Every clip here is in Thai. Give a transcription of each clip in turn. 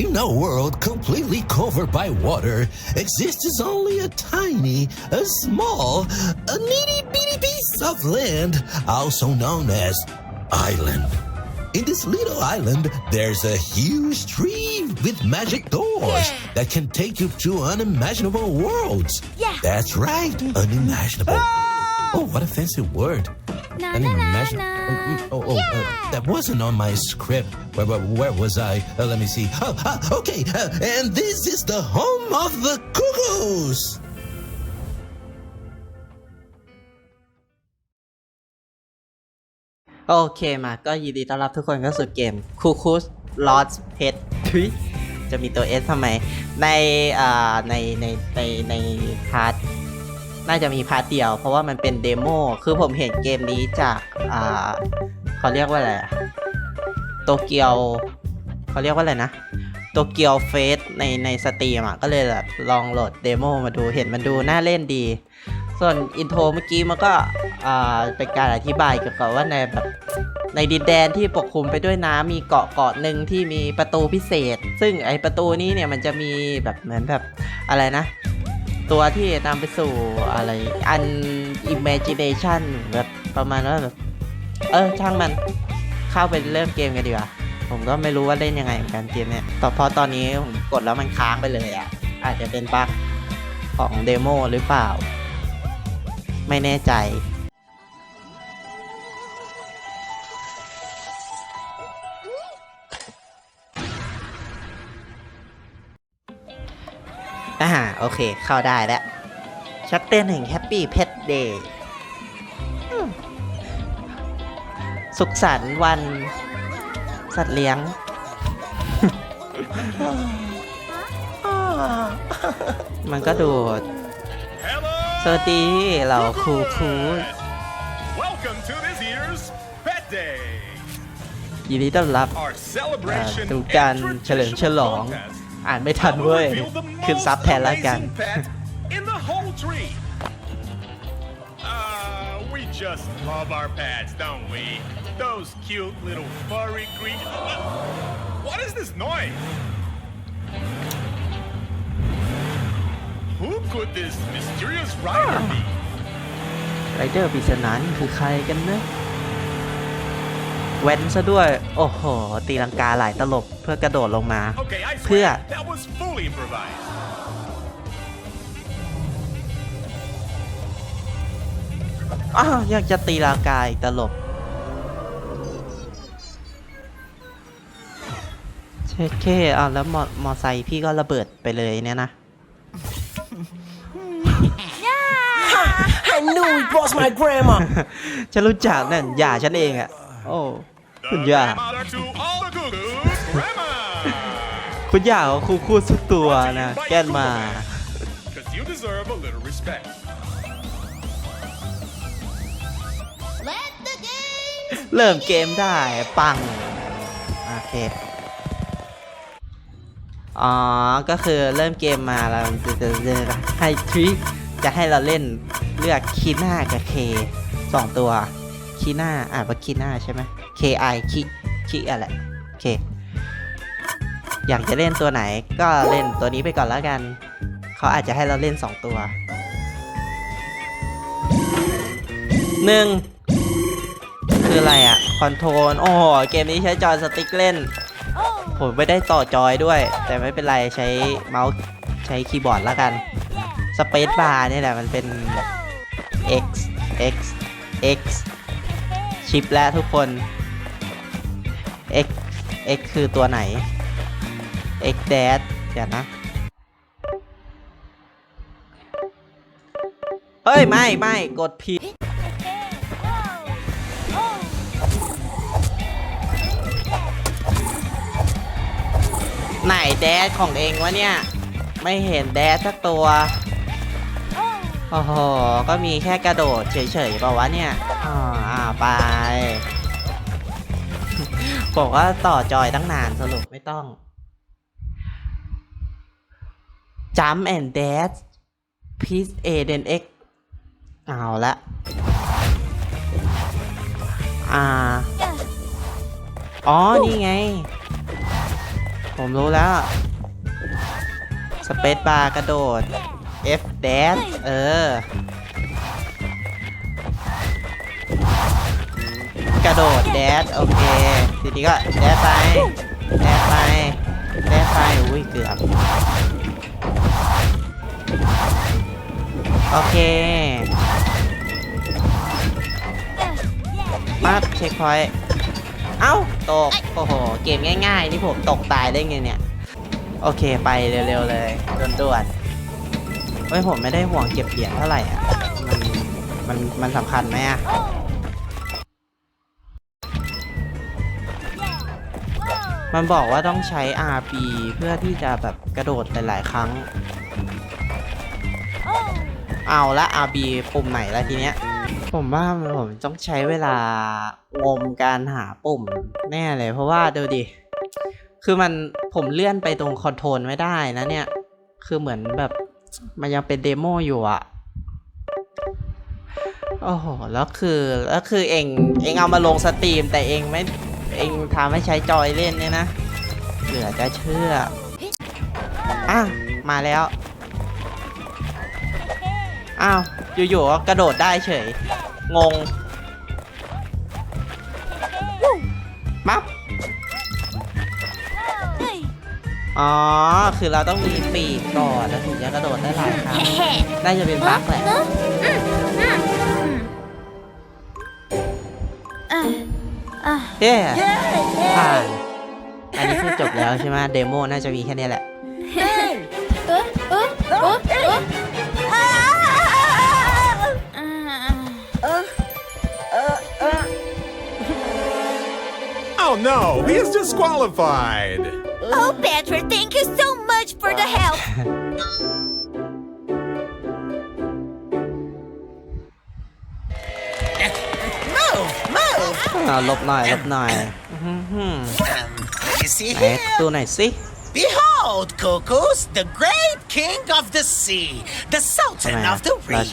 In a world completely covered by water, exists only a tiny, a small, a itty bitty piece of land, also known as island. In this little island, there's a huge tree with magic doors that can take you to unimaginable worlds. Yeah. That's right, unimaginable. Oh, what a fancy word. Na na na Unimaginable. na. Oh, oh, uh, that wasn't on my script. Where, where, where was I? Uh, let me see. Oh, ah, okay. Uh, and this is the home of the cuckoos. โอเคมาก็ยินดีต้อนรับทุกคนเข้าสู่เกมคูคูสลอสเพชทุยจะมีตัว S ทำไม ในอ่าในในในในพาร์ท น่าจะมีพาร์ทเดียว เพราะว่ามันเป็นเดโมคือผมเห็นเกมนี้จากอ่าเขาเรียกว่าอะไรโตเกียวเขาเรียกว่าอะไรนะโตเกียวเฟสในในสตรีมอะก็เลยแบบลองโหลดเดโมมาดูเห็นมันดูน่าเล่นดี ส่วนอินโทรเมื่อกี้มันก็อ่าเป็นการอธิบายเกี่ยวกับว่าในแบบในดินแดนที่ปกคลุมไปด้วยน้ำมีเกาะเกาะหนึ่งที่มีประตูพิเศษ ซึ่งไอประตูนี้เนี่ยมันจะมีแบบเหมือนแบบอะไรนะ ตัวที่นำไปสู่อะไรอัน imagination แบบประมาณว่าแบบ เออ ช่างมันเข้าไปเริ่มเกมกันดีกว่า ผมก็ไม่รู้ว่าเล่นยังไงเหมือนกันเกมเนี่ยต่เพราะตอนนี้ผมกดแล้วมันค้างไปเลยอะ อาจจะเป็นบั๊กของเดโมหรือเปล่า ไม่แน่ใจ อ่าโอเค เข้าได้แล้วชัปเตอร์หนึ่งแฮปปี้เพ t เดย์สุขสันต์วัน สัตว์เลี้ยง มันก็ดู Hello! สวัสดีเราครูครู Welcome to this year's Pet Day, ยินดีต้อนรับ our celebration ดูการ and เฉลิมฉลอง traditional อ่านไม่ทัน contest. เว้ย We'll reveal the ขึ้น most ซับแทนแล้วกัน amazing pet in the whole tree. Uh, we just love our pets, don't we? Those cute little furry creatures. What is this noise? Who could this mysterious rider be? ไรเดอร์ปริศนานี่คือใครกันนะ แว้นซะด้วย โอ้โห ตีลังกาหลายตลบเพื่อกระโดดลงมา Okay, I เพื่อ swear that was fully improvised. อ้าวอยากจะตีลังกาอีกตลบเช็ดเคอ้าวแล้วมอมอไซค์พี่ก็ระเบิดไปเลยเนี่ยนะ I knew he was my grandma. ฉันรู้จักนั่นย่าฉันเองอะโอ้ คุณ The ย่า grandmother to all the cuckoos, Grandma! คุณย่าของครูคู่สุดตัวนะ แก้นมา Because you deserve a little respect. Let the games เริ่มเกมได้ ปัง โอเค อ๋อ ก็คือเริ่มเกมมาเราจะจะจะให้ทริจะให้เราเล่นเลือกคีน่ากับเคสองตัวคีน่าอ่านว่าคีน่าใช่ไหม K I คิคิอะไรโอเค อยากจะเล่นตัวไหนก็เล่นตัวนี้ไปก่อนแล้วกัน เขาอาจจะให้เราเล่นสองตัวหนึ่งคืออะไรอะคอนโทรล โอ้โห เกมนี้ใช้จอยสติ๊กเล่น ผมไม่ได้ต่อจอยด้วย แต่ไม่เป็นไรใช้เมาส์ใช้คีย์บอร์ดแล้วกันสเปซบาร์นี่แหละมันเป็น X X X ชิปแล้วทุกคน X X คือตัวไหน X dash เดี๋ยวนะเฮ้ย ไม่ไม่กดผิดไหนแดดของเองวะเนี่ย ไม่เห็นแดดสักตัว โอ้โห ก็มีแค่กระโดดเฉยๆเปล่าวะเนี่ยอ่าอ่าไป ผมว่าต่อจอยตั้งนานสรุปไม่ต้อง Jump and Dash Peace A เดน X เอาละ อ่า อ๋อ นี่ไงผผมรู้แล้ว สเปซบาร์กระโดด F dash เออ กระโดดแดดโอเคทีนี้ก็แดดไปแดดไปแดดไปอุ้ยเกือบโอเคมาเช็คพอยต์เอ้าตกโอ้โหเกมง่ายๆที่ผมตกตายได้ไงเนี่ย โอเคไปเร็วๆเลยด่วนๆเฮ้ยผมไม่ได้ห่วงเก็บเหรียญเท่าไหร่อะมันมันมันสำคัญไหมอะ มันบอกว่าต้องใช้ RB เพื่อที่จะแบบกระโดดหลายๆครั้ง เอาละ RB ปุ่มไหนละทีเนี้ย ผมว่าผมต้องใช้เวลางมการหาปุ่มแน่เลย เพราะว่าดูดิ คือมันผมเลื่อนไปตรงคอนโทรลไม่ได้นะเนี่ย คือเหมือนแบบมันยังเป็นเดโมอยู่อะโอ้โห แล้วคือ แล้วคือเอง เองเอามาลงสตรีมแต่เองไม่ เองทำให้ใช้จอยเล่นเนี่ยนะ เหลือจะเชื่อ อะ มาแล้ว อ้าว อยู่ๆก็กระโดดได้เฉย งงปั๊บอ๋อ คือเราต้องมีปีกก่อนแล้วถึงจะกระโดดได้หลายครั้งน่าจะเป็นบั๊กแหละ เย้ผ่าน อันนี้คือจบแล้วใช่ไหมเดโมน่าจะมีแค่นี้แหละ Oh no, he is disqualified. Oh, Patrick, thank you so much for the help. อ่าลบหน่อยลบหน่อยอื้อหือ You see ไหน here? ดูหน่อยสิ Behold, Cuckoos, the great king of the sea, the sultan of the reefs,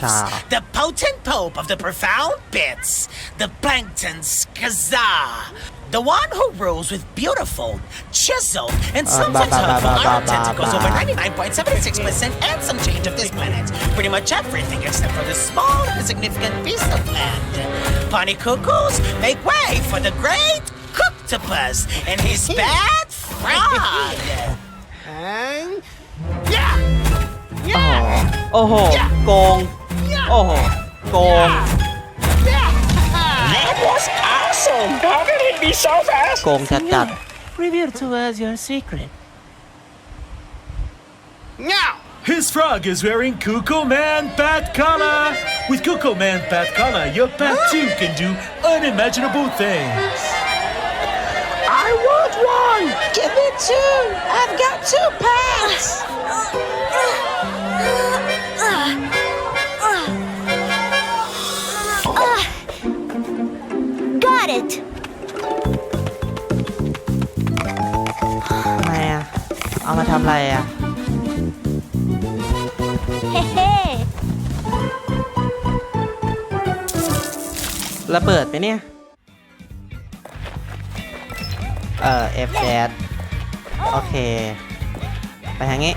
the potent pope of the profound pits, the plankton's kazaa, the one who rules with beautiful, chiseled, and Uh, sometimes hurtful iron tentacles over 99.76% and some change of this planet. Pretty much everything except for the small, and insignificant piece of land. Bunny Cuckoos, make way for the great Cooktopus and his bad frog. Yeah! โอ้โห โกง โอ้โห โกง That was awesome! How did it be so fast? โกงจัดจัด Reveal to us your secret. Now, his frog is wearing Kuko Man Bat Collar. With Kuko Man Bat Collar, your pet too can do unimaginable things. I want one! Give me two! I've got two pets! Got it. ทำไมอะ เอามาทำอะไรอะ Hey, hey. ระเบิดไปเนี่ย เอ่อ F d a s โอเค ไปทางนี้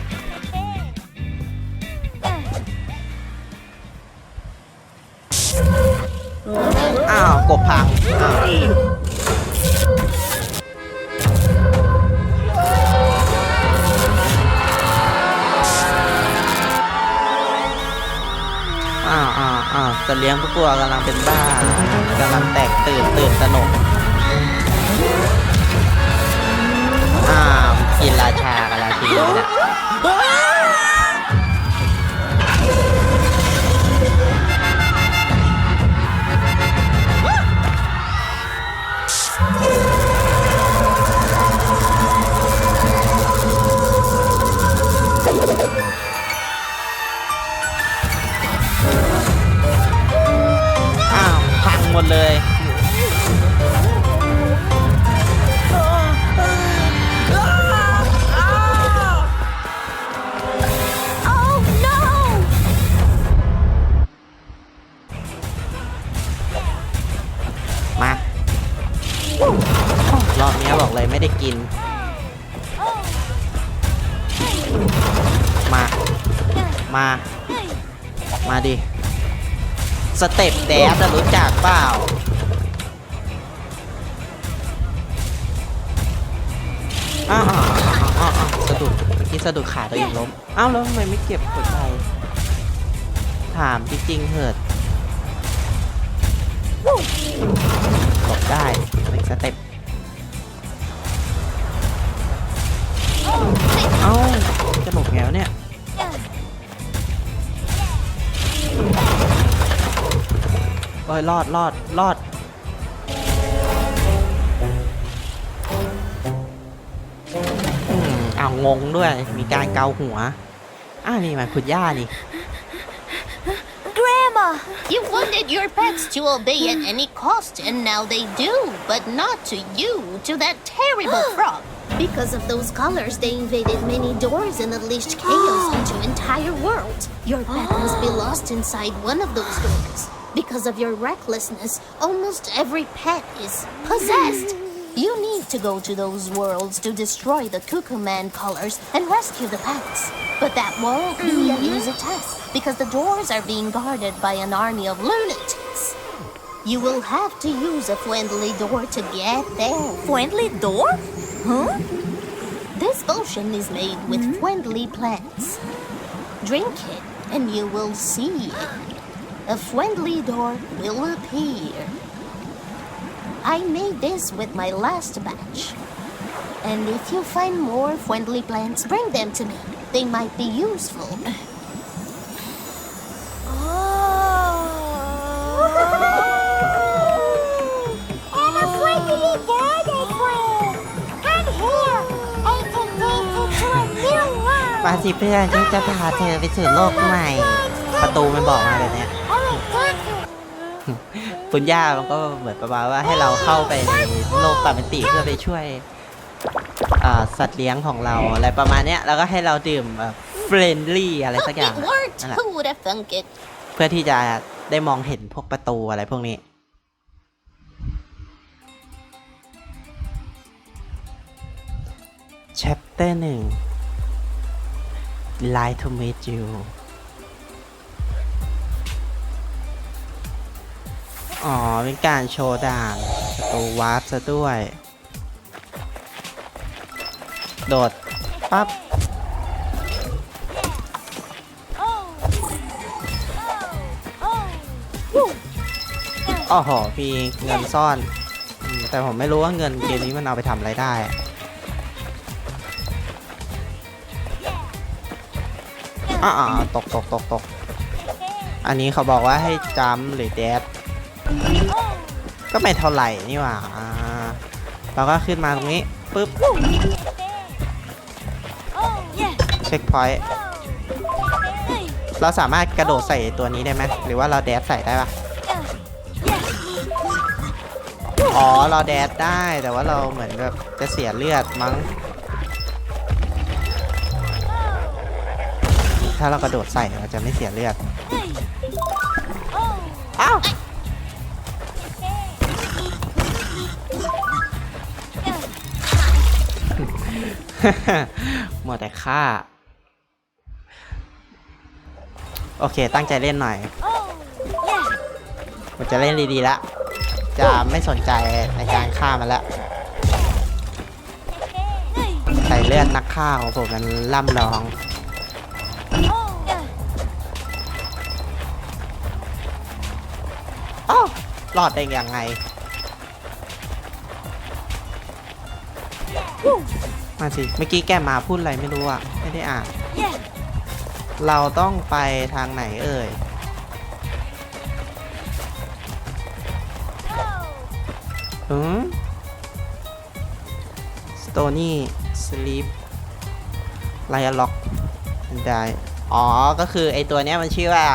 อ้าว กบพังอ้าวอ้าวอ้าวอ้าวจะเลี้ยงทุกตัวกำลังเป็นบ้ากำลังแตกตื่นตื่นตระหนก อ้ากินราชากับราชินีเนี่ยอ้าวพังหมดเลย สเต็ปแดนจะรู้จักเปล่าอ้าวอ้าวอ้าวอ้าวสะดุดเมื่อกี้สะดุดขาตัวเองล้มอ้าวแล้วทำไมไม่เก็บหัวใจถามจริงๆเถิดหลบ ยรอดรอดรอด อืมอ้าวงงด้วย มีการเกาหัว อ้าวนี่มันคุณย่านี่ Grandma! You wanted your pets to obey at any cost, and now they do, but not to you, to that terrible frog. Because of those colors, they invaded many doors and unleashed chaos into entire worlds. Your pet must be lost inside one of those doors. Because of your recklessness, almost every pet is possessed. You need to go to those worlds to destroy the Cuckoo Man colors and rescue the pets. But that won't be an mm-hmm. easy task because the doors are being guarded by an army of lunatics. You will have to use a friendly door to get there. Friendly door? Huh? This potion is made with mm-hmm. friendly plants. Drink it and you will see A friendly door will appear. I made this with my last batch. And if you find more friendly plants, bring them to me. They might be useful. and a friendly daddy friend! And here, I can take you to a new world! มาสิเพื่อนฉันจะพาเธอไปสู่โลกใหม่ ประตูมันบอกมาแบบเนี้ย คุณย่ามันก็เหมือนประมาณว่าให้เราเข้าไปในโลกปกติเพื่อไปช่วยอ่าสัตว์เลี้ยงของเราอะไรประมาณเนี้ยแล้วก็ให้เราดื่มเฟรนลี่อะไรสักอย่าง It worked. นั่นแหละ Who would have thunk it? เพื่อที่จะได้มองเห็นพวกประตูอะไรพวกนี้ chapter หนึ่ง Lie to meet you อ๋อ เป็นการโชว์ด่านประตูวาร์ปซะด้วย โดด ปั๊บอ๋อโหมีเงินซ่อน แต่ผมไม่รู้ว่าเงินเกมนี้มันเอาไปทำอะไรได้อะอ่าตกตกตกตก อันนี้เขาบอกว่าให้จัมหรือแดด ก็ไม่เท่าไหร่นี่หว่าเราก็ขึ้นมาตรงนี้ปุ๊บเช็คพอยต์เราสามารถกระโดดใส่ตัวนี้ได้ไหมหรือว่าเราแดดใส่ได้ปะอ๋อเราแดดได้แต่ว่าเราเหมือนแบบจะเสียเลือดมั้ง ถ้าเรากระโดดใส่เราจะไม่เสียเลือด หมดแต่ฆ่า โอเค ตั้งใจเล่นหน่อยผมจะเล่นดีๆละ จะไม่สนใจในการฆ่ามันละใส่เลือดนักฆ่าของผมมันล่ำรองอ้าวรอดได้ยังไง มาสิ เมื่อกี้แกมาพูดอะไรไม่รู้อะไม่ได้อ่าน เราต้องไปทางไหนเอ่ยอืมสโตนี่สลีปไลอล็อกได้ อ๋อ ก็คือไอตัวเนี้ยมันชื่อว่า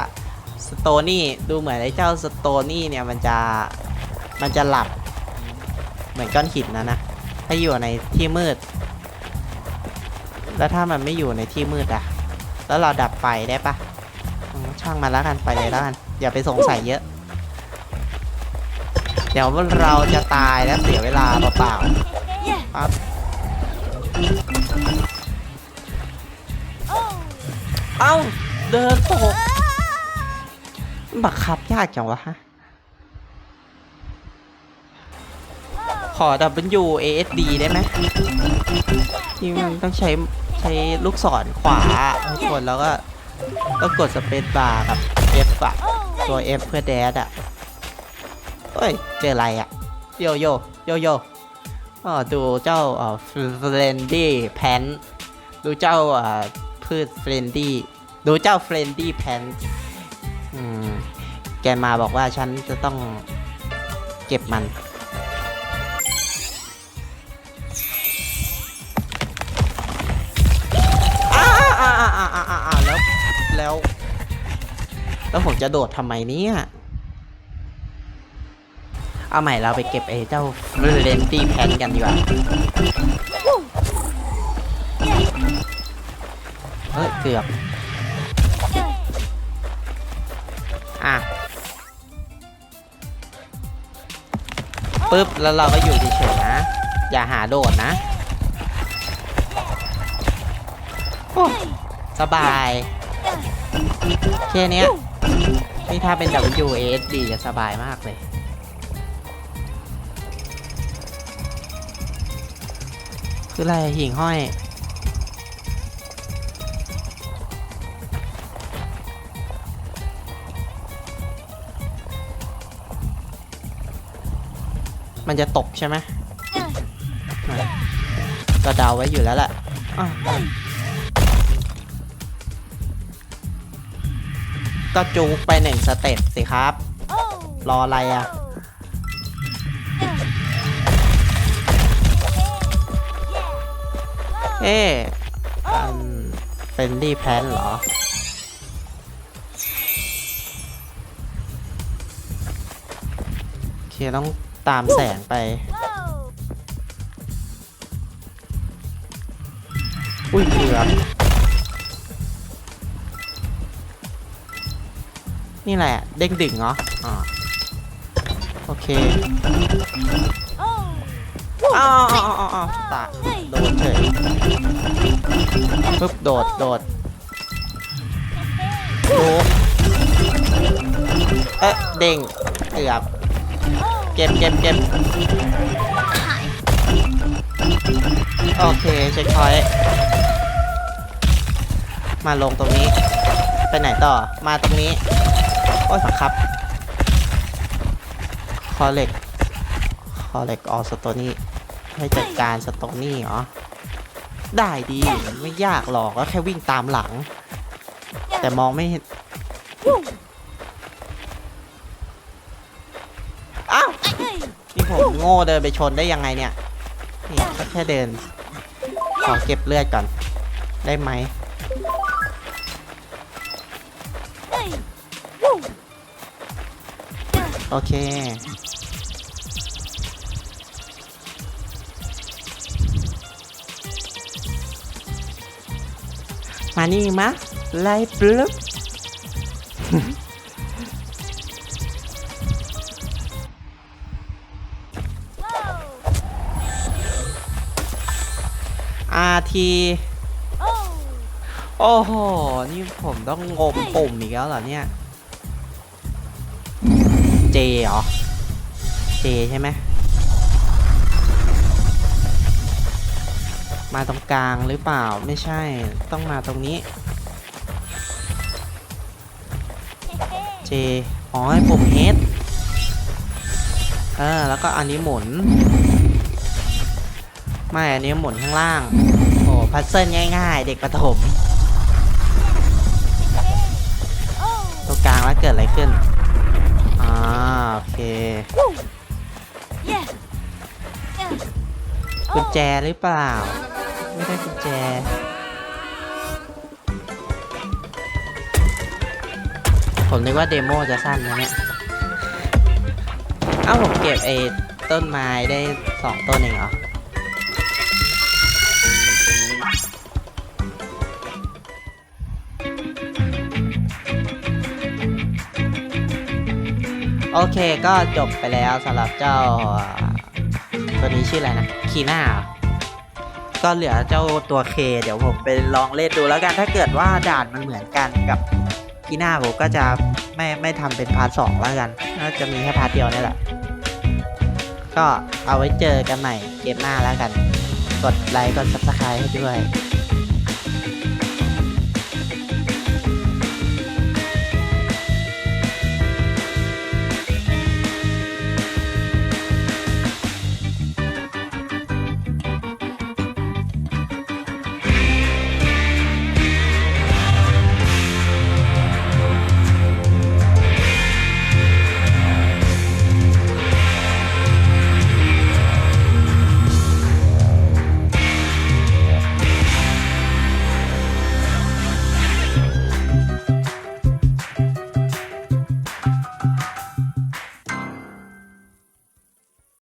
สโตนี่ ดูเหมือนไอเจ้าสโตนี่เนี่ยมันจะ มันจะหลับ เหมือนก้อนหินนะนะ ถ้าอยู่ในที่มืด แล้วถ้ามันไม่อยู่ในที่มืดอะแล้วเราดับไฟได้ปะช่างมันแล้วกันไปเลยแล้วกันอย่าไปสงสัยเยอะ เดี๋ยวเราจะตายแล้วเสียเวลาเปล่าๆปั๊บเอ้าเดินตกบังคับยากจังวะฮะขอ W A S D ได้ไหมที่มันต้องใช้ ช้ลูกศรขวาทุกคนแล้วก็ต้องกดสเปซบาร์กับ F อะตัว F เพื่อแดดอะเอ้ย เจออะไรอะโยโยโยโยอ๋อดูเจ้าเอ่อเฟรนดี้แพนดูเจ้าเอ่อพืชเฟรนดี้ดูเจ้าเฟรนดี้แพนอืมแกมาบอกว่าฉันจะต้องเก็บมัน แล้วผมจะโดดทำไมเนี่ย เอาใหม่เราไปเก็บไอ้เจ้าเรนตี้แพนกันดีกว่า เฮ้ย เกือบ อะปึ๊บ แล้วเราก็อยู่เฉยๆนะ อย่าหาโดดนะ โอ้ สบาย แค่เนี้ย นี่ถ้าเป็น W A S D จะสบายมากเลย คืออะไรหิ่งห้อย มันจะตกใช่ไหมอะก็เดาไว้อยู่แล้วแหละ ก็จูไปหนึ่งสเต็ปสิครับ รออะไรอะ เอ๊ะอันเป็นดีแพนเหรอ โอเคต้องตามแสงไป อุ้ยเกือบ นี่แหละ เด้งดึงเหรออ่าโอเคอ้าวอ้าวอ้าวอ้าวตาโดดเฉยปึ๊บโดดโดดโดดเอ๊ะเด้งเกือบเก็บเก็บเก็บโอเคเช็คพอยต์มาลงตรงนี้ ไปไหนต่อมาตรงนี้ โอ้ยฝักครับ คอเล็ก คอเล็กออสโตนี่ให้จัดการสโตนี่เหรอ ได้ดีไม่ยากหรอกก็แค่วิ่งตามหลัง แต่มองไม่เห็น อ้าว นี่ผมโง่เดินไปชนได้ยังไงเนี่ย นี่ก็แค่เดิน ขอเก็บเลือดก่อน ได้ไหม โอเค มานี่มะไล่ปลุ๊บอาทีโอ้โห นี่ผมต้องงมปุ่มอีกแล้วเหรอเนี่ย เจเหรอ เจใช่ไหม มาตรงกลางหรือเปล่า ไม่ใช่ ต้องมาตรงนี้ เจ อ๋อให้ปุ่ม H เออ แล้วก็อันนี้หมุน ไม่ อันนี้หมุนข้างล่าง โอ้พัซเซิลง่ายๆ เด็กประถม ตรงกลางแล้วเกิดอะไรขึ้นอ่า โอเคกุญแจหรือเปล่า ไม่ได้กุญแจ ผมนึกว่าเดโมจะสั้นนะเนี่ย เอ้าผมเก็บไอ้ต้นไม้ได้สองต้นเองเหรอ โอเคก็จบไปแล้วสำหรับเจ้าตัวนี้ชื่ออะไรนะคีน่าก็เหลือเจ้าตัวเคเดี๋ยวผมไปลองเล่นดูแล้วกันถ้าเกิดว่าด่านมันเหมือนกันกับที่หน้าผมก็จะไม่ไม่ทำเป็นพาร์ทสองแล้วกันน่าจะมีแค่พาร์ทเดียวนี่แหละ ก็เอาไว้เจอกันใหม่เกมหน้าแล้วกัน กดไลค์กดซับสไครต์ให้ด้วย